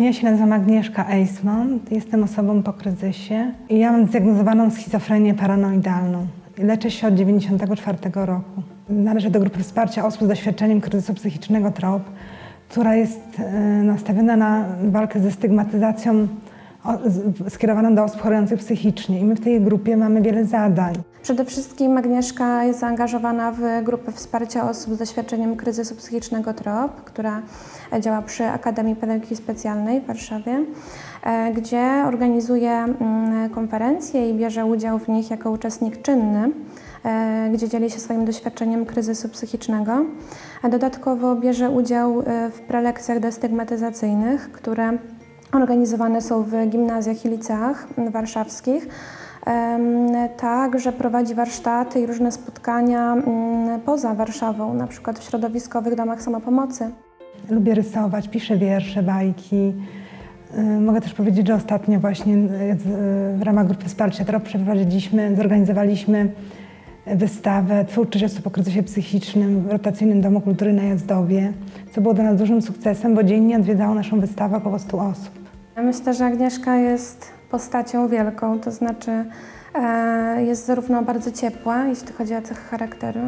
Ja się nazywam Agnieszka Eismont, jestem osobą po kryzysie i ja mam zdiagnozowaną schizofrenię paranoidalną. Leczę się od 1994 roku. Należę do grupy wsparcia osób z doświadczeniem kryzysu psychicznego TROP, która jest e, nastawiona na walkę ze stygmatyzacją skierowaną do osób chorujących psychicznie. I my w tej grupie mamy wiele zadań. Przede wszystkim Agnieszka jest zaangażowana w grupę wsparcia osób z doświadczeniem kryzysu psychicznego TROP, która działa przy Akademii Pedagogiki Specjalnej w Warszawie, e, gdzie organizuje mm, konferencje i bierze udział w nich jako uczestnik czynny, e, gdzie dzieli się swoim doświadczeniem kryzysu psychicznego. A dodatkowo bierze udział e, w prelekcjach destygmatyzacyjnych, które organizowane są w gimnazjach i liceach warszawskich. Także prowadzi warsztaty i różne spotkania poza Warszawą, na przykład w środowiskowych domach samopomocy. Lubię rysować, piszę wiersze, bajki. Y, Mogę też powiedzieć, że ostatnio właśnie y, z- w ramach grupy wsparcia TROP przeprowadziliśmy, zorganizowaliśmy wystawę Twórczość osób o kryzysie psychicznym w rotacyjnym Domu Kultury na Jazdowie, co było dla nas dużym sukcesem, bo dziennie odwiedzało naszą wystawę około 100 osób. Myślę, że Agnieszka jest postacią wielką, to znaczy e, jest zarówno bardzo ciepła, jeśli chodzi o cechy charakteru,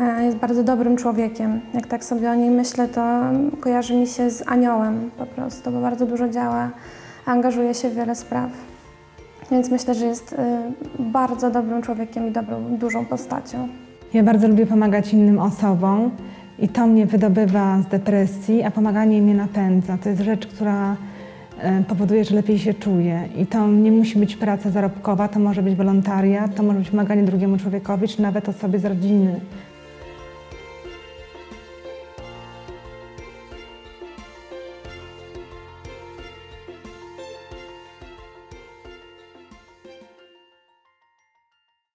e, jest bardzo dobrym człowiekiem. Jak tak sobie o niej myślę, to kojarzy mi się z aniołem po prostu, bo bardzo dużo działa, angażuje się w wiele spraw. Więc myślę, że jest e, bardzo dobrym człowiekiem i dobrą, dużą postacią. Ja bardzo lubię pomagać innym osobom i to mnie wydobywa z depresji, a pomaganie mnie napędza. To jest rzecz, która powoduje, że lepiej się czuję. I to nie musi być praca zarobkowa, to może być wolontariat, to może być pomaganie drugiemu człowiekowi, czy nawet osobie z rodziny.